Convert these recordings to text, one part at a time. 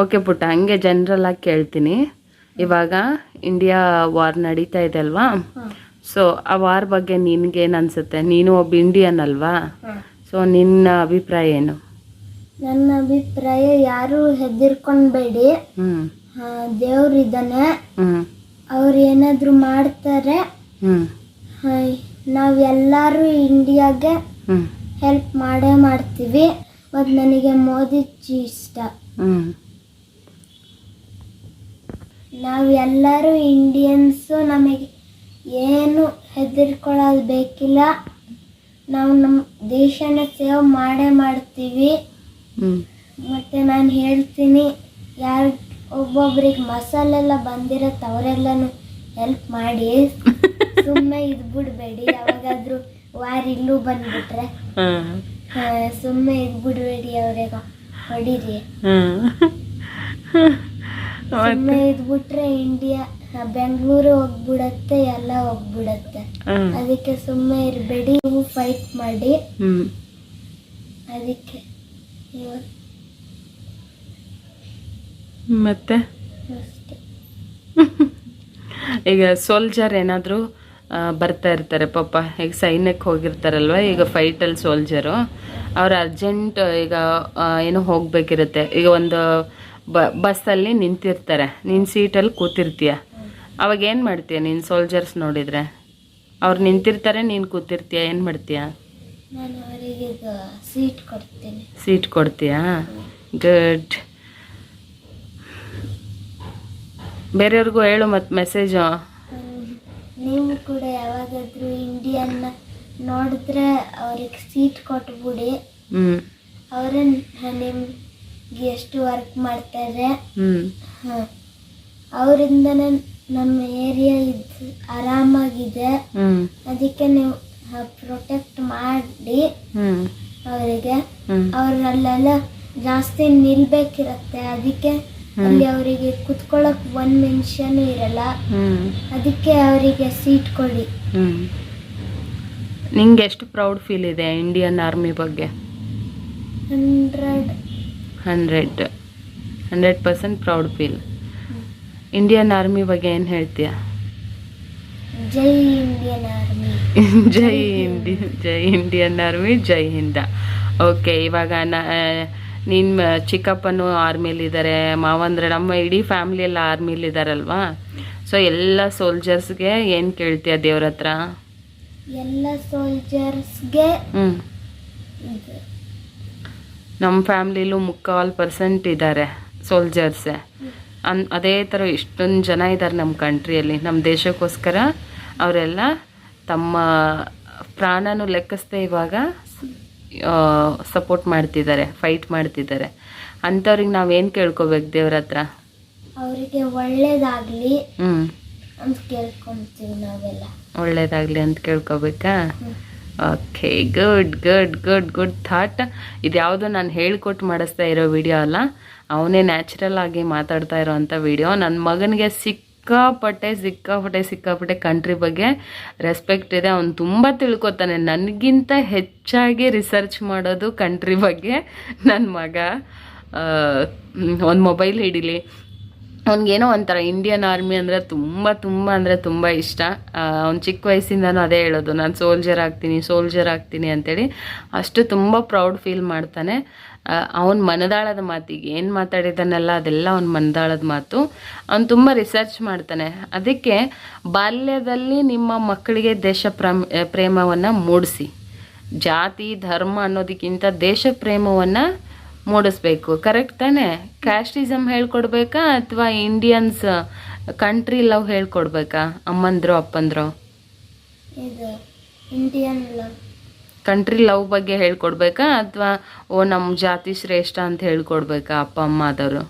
Okay ಪುಟ್ಟ. ಹಂಗೆ general ಆಗಿ ಕೇಳ್ತೀನಿ. ಇವಾಗ ಇಂಡಿಯಾ ವಾರ್ ನಡೀತಾ ಇದೆ ಅಲ್ವಾ? ಸೊ ಆ ವಾರ್ ಬಗ್ಗೆ ನಿನ್ಗೇನು ಅನ್ಸುತ್ತೆ? ನೀನು ಒಬ್ಬ ಇಂಡಿಯನ್ ಅಲ್ವಾ? ಸೊ ನಿನ್ನ ಅಭಿಪ್ರಾಯ ಏನು? ನನ್ನ ಅಭಿಪ್ರಾಯ ಯಾರು ಹೆದರ್ಕೊಂಡ್ಬೇಡಿ ದೇವ್ರಿದ್ದಾನೆ ಅವ್ರು ಏನಾದ್ರು ಮಾಡ್ತಾರೆ. ನಾವ್ ನಾವೆಲ್ಲರೂ ಇಂಡಿಯಾಗೆ ಹೆಲ್ಪ್ ಮಾಡೇ ಮಾಡ್ತೀವಿ. ಮತ್ತು ನನಗೆ ಮೋದಿ ಇಷ್ಟ. ಹ್ಮ್. ನಾವೆಲ್ಲರೂ ಇಂಡಿಯನ್ಸು ನಮಗೆ ಏನು ಹೆದರ್ಕೊಳ್ಳೋದು ಬೇಕಿಲ್ಲ. ನಾವು ನಮ್ಮ ದೇಶನ ಸೇವ್ ಮಾಡೇ ಮಾಡ್ತೀವಿ. ಮತ್ತೆ ನಾನು ಹೇಳ್ತೀನಿ ಯಾರು ಒಬ್ಬೊಬ್ರಿಗೆ ಮಸಾಲೆಲ್ಲ ಬಂದಿರತ್ತೆ ಅವರೆಲ್ಲನೂ ಹೆಲ್ಪ್ ಮಾಡಿ. ಸುಮ್ಮನೆ ಇದು ಬಿಡಬೇಡಿ ಯಾವಾಗಾದರೂ ವಾರ ಇಲ್ಲೂ ಬಂದ್ಬಿಟ್ರೆ. ಸುಮ್ಮನೆ ಇದು ಬಿಡಬೇಡಿ ಅವ್ರಿಗೆ ಹೊಡೀರಿ. ಸುಮ್ಮನೆ ಇದ್ಬಿಟ್ರೆ ಇಂಡಿಯಾ ಬೆಂಗಳೂರು ಹೋಗ್ಬಿಡತ್ತೆ ಎಲ್ಲ ಹೋಗ್ಬಿಡತ್ತೆ. ಅದಕ್ಕೆ ಸುಮ್ಮನೆ ಇರಬೇಡಿ ನೀವು ಫೈಟ್ ಮಾಡಿ. ಅದಕ್ಕೆ ಮತ್ತೆ? ಈಗ ಸೋಲ್ಜರ್ ಏನಾದರೂ ಬರ್ತಾ ಇರ್ತಾರೆ ಪಾಪ ಈಗ ಸೈನ್ಯಕ್ಕೆ ಹೋಗಿರ್ತಾರಲ್ವ ಈಗ ಫೈಟಲ್ಲಿ ಸೋಲ್ಜರು ಅವ್ರು ಅರ್ಜೆಂಟ್ ಈಗ ಏನೋ ಹೋಗ್ಬೇಕಿರುತ್ತೆ. ಈಗ ಒಂದು ಬ ಬಸ್ಸಲ್ಲಿ ನಿಂತಿರ್ತಾರೆ. ನಿನ್ನ ಸೀಟಲ್ಲಿ ಕೂತಿರ್ತೀಯ. ಅವಾಗ ಏನು ಮಾಡ್ತೀಯ ನೀನು ಸೋಲ್ಜರ್ಸ್ ನೋಡಿದರೆ? ಅವ್ರು ನಿಂತಿರ್ತಾರೆ ನೀನು ಕೂತಿರ್ತೀಯ. ಏನು ಮಾಡ್ತೀಯ? ಸೀಟ್ ಕೊಡ್ತೀನಿ. ಸೀಟ್ ಕೊಡ್ತೀಯಾ? ಗುಡ್ ಬೇರೆಯವ್ರಿಗೂ ಹೇಳು ಮತ್ತು ಮೆಸೇಜು. ನೀವು ಕೂಡ ಯಾವಾಗಾದ್ರೂ ಇಂಡಿಯನ್ ನೋಡಿದ್ರೆ ಅವ್ರಿಗೆ ಸೀಟ್ ಕೊಟ್ಬಿಡಿ. ಹ್ಞೂ ಅವರೇ ನಿಮ್ಗೆ ಎಷ್ಟು ವರ್ಕ್ ಮಾಡ್ತಾರೆ. ಹ್ಮ್. ಅವರಿಂದನೇ ನಮ್ಮ ಏರಿಯಾ ಇದು ಆರಾಮಾಗಿದೆ. ಅದಕ್ಕೆ ನೀವು ಪ್ರೊಟೆಕ್ಟ್ ಮಾಡಿ ಅವರಿಗೆ. ಅವರಲ್ಲೆಲ್ಲ ಅವ್ರಲ್ಲೆಲ್ಲ ಜಾಸ್ತಿ ನಿಲ್ಬೇಕಿರತ್ತೆ. ಅದಕ್ಕೆ ಅಲ್ಲಿ ಅವರಿಗೆ ಕುತ್ಕೊಳ್ಳಕ್ ಒಂದ್ ಮೆನ್ಷನ್ ಇರಲ್ಲ. ಹ್ಮ್. ಅದಕ್ಕೆ ಅವರಿಗೆ ಸೀಟ್ ಕೊಡಿ. ಹ್ಮ್. ನಿಂಗೆ ಎಷ್ಟು ಪ್ರೌಡ್ ಫೀಲ್ ಇದೆ ಇಂಡಿಯನ್ ಆರ್ಮಿ ಬಗ್ಗೆ? Hundred hundred hundred percent proud feel. Indian army ಬಗ್ಗೆ ಏನು ಹೇಳ್ತೀಯ? ಜೈ ಇಂಡಿಯನ್ ಆರ್ಮಿ. ಜೈ ಇಂಡಿ ಜೈ ಇಂಡಿಯನ್ ಆರ್ಮಿ ಜೈ ಹಿಂದ. ಓಕೆ ಇವಾಗ ನ ನಿಮ್ಮ ಚಿಕ್ಕಪ್ಪನೂ ಆರ್ಮಿಲಿದ್ದಾರೆ ಮಾವಂದ್ರೆ ನಮ್ಮ ಇಡೀ ಫ್ಯಾಮಿಲಿ ಎಲ್ಲ ಆರ್ಮಿಲಿದ್ದಾರಲ್ವಾ ಸೊ ಎಲ್ಲ ಸೋಲ್ಜರ್ಸ್ಗೆ ಏನು ಕೇಳ್ತೀಯ ದೇವ್ರ ಹತ್ರ ಎಲ್ಲ ಸೋಲ್ಜರ್ಸ್ಗೆ ನಮ್ಮ ಫ್ಯಾಮ್ಲಿಲೂ ಮುಕ್ಕಾಲು ಪರ್ಸೆಂಟ್ ಇದ್ದಾರೆ ಸೋಲ್ಜರ್ಸೆ ಅನ್ ಅದೇ ಥರ ಇಷ್ಟೊಂದು ಜನ ಇದ್ದಾರೆ ನಮ್ಮ ಕಂಟ್ರಿಯಲ್ಲಿ. ನಮ್ಮ ದೇಶಕ್ಕೋಸ್ಕರ ಅವರೆಲ್ಲ ತಮ್ಮ ಪ್ರಾಣನೂ ಲೆಕ್ಕಿಸ್ದೆ ಇವಾಗ ಸಪೋರ್ಟ್ ಮಾಡ್ತಿದ್ದಾರೆ ಫೈಟ್ ಮಾಡ್ತಿದ್ದಾರೆ. ಅಂಥವ್ರಿಗೆ ನಾವೇನು ಕೇಳ್ಕೊಬೇಕು ದೇವ್ರ ಹತ್ರ? ಅವರಿಗೆ ಒಳ್ಳೇದಾಗಲಿ ಹ್ಞೂ ಅಂತ ಕೇಳ್ಕೊಂತೀವಿ ನಾವೆಲ್ಲ. ಒಳ್ಳೇದಾಗಲಿ ಅಂತ ಕೇಳ್ಕೊಬೇಕಾ. Okay good good good good thought ಇದ್ಯಾವುದು ನಾನು ಹೇಳ್ಕೊಟ್ಟು ಮಾಡಿಸ್ತಾ ಇರೋ ವಿಡಿಯೋ ಅಲ್ಲ? ಅವನೇ ನ್ಯಾಚುರಲ್ ಆಗಿ ಮಾತಾಡ್ತಾ ಇರೋವಂಥ ವಿಡಿಯೋ ನನ್ನ ಮಗನಿಗೆ ಸಿಕ್ಕಾಪಟ್ಟೆ ಸಿಕ್ಕಾಪಟ್ಟೆ ಸಿಕ್ಕಾಪಟ್ಟೆ ಕಂಟ್ರಿ ಬಗ್ಗೆ ರೆಸ್ಪೆಕ್ಟ್ ಇದೆ. ಅವನು ತುಂಬ ತಿಳ್ಕೊತಾನೆ. ನನಗಿಂತ ಹೆಚ್ಚಾಗಿ ರಿಸರ್ಚ್ ಮಾಡೋದು ಕಂಟ್ರಿ ಬಗ್ಗೆ ನನ್ನ ಮಗ. ಒಂದು ಮೊಬೈಲ್ ಹಿಡೀಲಿ. ಅವ್ನಿಗೇನೋ ಒಂಥರ ಇಂಡಿಯನ್ ಆರ್ಮಿ ಅಂದರೆ ತುಂಬ ತುಂಬ ಅಂದರೆ ತುಂಬ ಇಷ್ಟ. ಅವ್ನು ಚಿಕ್ಕ ವಯಸ್ಸಿಂದನೂ ಅದೇ ಹೇಳೋದು. ನಾನು ಸೋಲ್ಜರ್ ಆಗ್ತೀನಿ ಸೋಲ್ಜರ್ ಆಗ್ತೀನಿ ಅಂತೇಳಿ ಅಷ್ಟು ತುಂಬ ಪ್ರೌಡ್ ಫೀಲ್ ಮಾಡ್ತಾನೆ. ಅವನ ಮನದಾಳದ ಮಾತಿಗೆ ಏನು ಮಾತಾಡಿದ್ದಾನೆಲ್ಲ ಅದೆಲ್ಲ ಅವ್ನ ಮನದಾಳದ ಮಾತು. ಅವ್ನು ತುಂಬ ರಿಸರ್ಚ್ ಮಾಡ್ತಾನೆ. ಅದಕ್ಕೆ ಬಾಲ್ಯದಲ್ಲಿ ನಿಮ್ಮ ಮಕ್ಕಳಿಗೆ ದೇಶ ಪ್ರಮ್ ಪ್ರೇಮವನ್ನು ಮೂಡಿಸಿ. ಜಾತಿ, ಧರ್ಮ ಅನ್ನೋದಕ್ಕಿಂತ ದೇಶ ಪ್ರೇಮವನ್ನು ಮೂಡಿಸ್ಬೇಕು. ಕರೆಕ್ಟ್ ತಾನೇ? ಕ್ಯಾಸ್ಟಿಸಮ್ ಹೇಳ್ಕೊಡ್ಬೇಕಾ ಅಥವಾ ಇಂಡಿಯನ್ಸ್ ಕಂಟ್ರಿ ಲವ್ ಹೇಳ್ಕೊಡ್ಬೇಕಾ? ಅಮ್ಮಂದ್ರು ಅಪ್ಪಂದ್ರು? ಇದು ಇಂಡಿಯನ್ ಲವ್ ಕಂಟ್ರಿ ಲವ್ ಬಗ್ಗೆ ಹೇಳ್ಕೊಡ್ಬೇಕಾ ಅಥವಾ ಓ ನಮ್ಮ ಜಾತಿ ಶ್ರೇಷ್ಠ ಅಂತ ಹೇಳ್ಕೊಡ್ಬೇಕಾ ಅಪ್ಪ ಅಮ್ಮ ಆದವರು?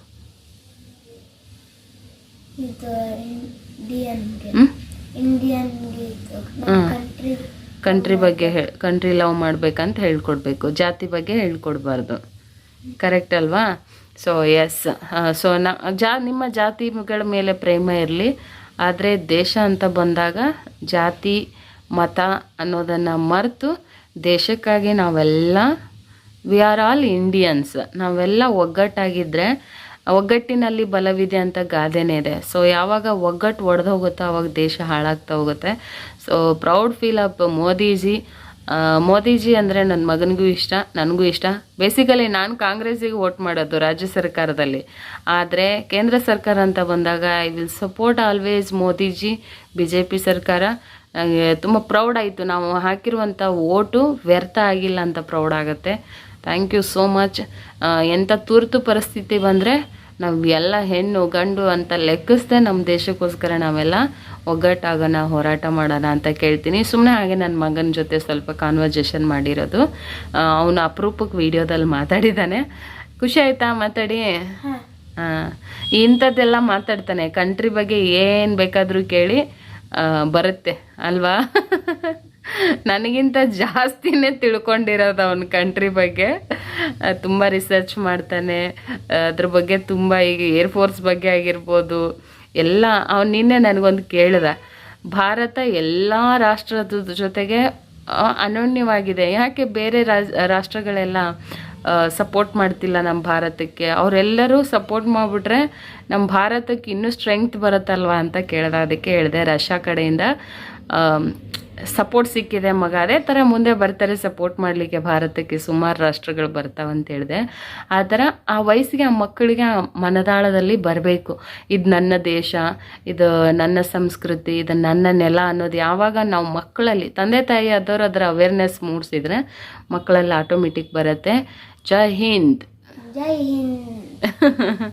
ಕಂಟ್ರಿ ಬಗ್ಗೆ ಕಂಟ್ರಿ ಲವ್ ಮಾಡ್ಬೇಕಂತ ಹೇಳ್ಕೊಡ್ಬೇಕು. ಜಾತಿ ಬಗ್ಗೆ ಹೇಳ್ಕೊಡ್ಬಾರ್ದು. ಕರೆಕ್ಟ್ ಅಲ್ವಾ? ಸೊ ಎಸ್ ಸೊ ನ, ಜಾ, ನಿಮ್ಮ ಜಾತಿಗಳ ಮೇಲೆ ಪ್ರೇಮ ಇರಲಿ, ಆದರೆ ದೇಶ ಅಂತ ಬಂದಾಗ ಜಾತಿ, ಮತ ಅನ್ನೋದನ್ನು ಮರೆತು ದೇಶಕ್ಕಾಗಿ ನಾವೆಲ್ಲ ವಿ ಆರ್ ಆಲ್ ಇಂಡಿಯನ್ಸ್ ನಾವೆಲ್ಲ ಒಗ್ಗಟ್ಟಾಗಿದ್ದರೆ ಒಗ್ಗಟ್ಟಿನಲ್ಲಿ ಬಲವಿದೆ ಅಂತ ಗಾದೆನೇ ಇದೆ. ಸೊ ಯಾವಾಗ ಒಗ್ಗಟ್ಟು ಒಡೆದೋಗುತ್ತೋ ಅವಾಗ ದೇಶ ಹಾಳಾಗ್ತಾ ಹೋಗುತ್ತೆ. So proud feel up Modiji Modiji ಅಂದರೆ ನನ್ನ ಮಗನಿಗೂ ಇಷ್ಟ, ನನಗೂ ಇಷ್ಟ. ಬೇಸಿಕಲಿ ನಾನು ಕಾಂಗ್ರೆಸ್ಸಿಗೆ ವೋಟ್ ಮಾಡೋದು ರಾಜ್ಯ ಸರ್ಕಾರದಲ್ಲಿ. ಆದರೆ ಕೇಂದ್ರ ಸರ್ಕಾರ ಅಂತ ಬಂದಾಗ I will support always Modiji B J P ಸರ್ಕಾರ. ನನಗೆ ತುಂಬ ಪ್ರೌಡ್ ಆಯಿತು. ನಾವು ಹಾಕಿರುವಂಥ ಓಟು ವ್ಯರ್ಥ ಆಗಿಲ್ಲ ಅಂತ ಪ್ರೌಡ್ ಆಗುತ್ತೆ. ಥ್ಯಾಂಕ್ ಯು ಸೋ ಮಚ್ ಎಂಥ ತುರ್ತು ಪರಿಸ್ಥಿತಿ ಬಂದರೆ ನಾವು ಎಲ್ಲ ಹೆಣ್ಣು ಗಂಡು ಅಂತ ಲೆಕ್ಕಿಸ್ದೆ ನಮ್ಮ ದೇಶಕ್ಕೋಸ್ಕರ ನಾವೆಲ್ಲ ಒಗ್ಗಟ್ಟಾಗೋಣ ಹೋರಾಟ ಮಾಡೋಣ ಅಂತ ಕೇಳ್ತೀನಿ. ಸುಮ್ಮನೆ ಹಾಗೆ ನನ್ನ ಮಗನ ಜೊತೆ ಸ್ವಲ್ಪ ಕಾನ್ವರ್ಜೇಷನ್ ಮಾಡಿರೋದು. ಅವನು ಅಪರೂಪಕ್ಕೆ ವಿಡಿಯೋದಲ್ಲಿ ಮಾತಾಡಿದ್ದಾನೆ ಖುಷಿ ಆಯ್ತಾ ಮಾತಾಡಿ? ಇಂಥದ್ದೆಲ್ಲ ಮಾತಾಡ್ತಾನೆ. ಕಂಟ್ರಿ ಬಗ್ಗೆ ಏನು ಬೇಕಾದರೂ ಕೇಳಿ ಬರುತ್ತೆ ಅಲ್ವಾ? ನನಗಿಂತ ಜಾಸ್ತಿನೇ ತಿಳ್ಕೊಂಡಿರೋದು ಅವನ ಕಂಟ್ರಿ ಬಗ್ಗೆ. ತುಂಬ ರಿಸರ್ಚ್ ಮಾಡ್ತಾನೆ. ಅದ್ರ ಬಗ್ಗೆ ತುಂಬ ಈಗ ಏರ್ಫೋರ್ಸ್ ಬಗ್ಗೆ ಆಗಿರ್ಬೋದು, ಎಲ್ಲ ಅವ್ನು ನಿನ್ನೆ ನನಗೊಂದು ಕೇಳಿದ. ಭಾರತ ಎಲ್ಲ ರಾಷ್ಟ್ರದ ಜೊತೆಗೆ ಅನನ್ಯವಾಗಿದೆ. ಯಾಕೆ ಬೇರೆ ರಾಜ್, ರಾಷ್ಟ್ರಗಳೆಲ್ಲ ಸಪೋರ್ಟ್ ಮಾಡ್ತಿಲ್ಲ ನಮ್ಮ ಭಾರತಕ್ಕೆ? ಅವರೆಲ್ಲರೂ ಸಪೋರ್ಟ್ ಮಾಡಿಬಿಟ್ರೆ ನಮ್ಮ ಭಾರತಕ್ಕೆ ಇನ್ನೂ ಸ್ಟ್ರೆಂಗ್ತ್ ಬರುತ್ತಲ್ವಾ ಅಂತ ಕೇಳಿದೆ. ಅದಕ್ಕೆ ಹೇಳಿದೆ ರಷ್ಯಾ ಕಡೆಯಿಂದ. ಸಪೋರ್ಟ್ ಸಿಕ್ಕಿದೆ ಮಗ. ಅದೇ ಥರ ಮುಂದೆ ಬರ್ತಾರೆ ಸಪೋರ್ಟ್ ಮಾಡಲಿಕ್ಕೆ ಭಾರತಕ್ಕೆ ಸುಮಾರು ರಾಷ್ಟ್ರಗಳು ಬರ್ತಾವಂತ ಹೇಳಿದೆ. ಆ ಥರ ಆ ವಯಸ್ಸಿಗೆ ಆ ಮಕ್ಕಳಿಗೆ ಆ ಮನದಾಳದಲ್ಲಿ ಬರಬೇಕು. ಇದು ನನ್ನ ದೇಶ ಇದು ನನ್ನ ಸಂಸ್ಕೃತಿ ಇದು ನನ್ನ ನೆಲ ಅನ್ನೋದು ಯಾವಾಗ ನಾವು ಮಕ್ಕಳಲ್ಲಿ ತಂದೆ ತಾಯಿ ಆದವರು ಅದರ ಅವೇರ್ನೆಸ್ ಮೂಡಿಸಿದ್ರೆ ಮಕ್ಕಳಲ್ಲಿ ಆಟೋಮೆಟಿಕ್ ಬರುತ್ತೆ. ಜೈ ಹಿಂದ್. ಜೈ ಹಿಂದ್.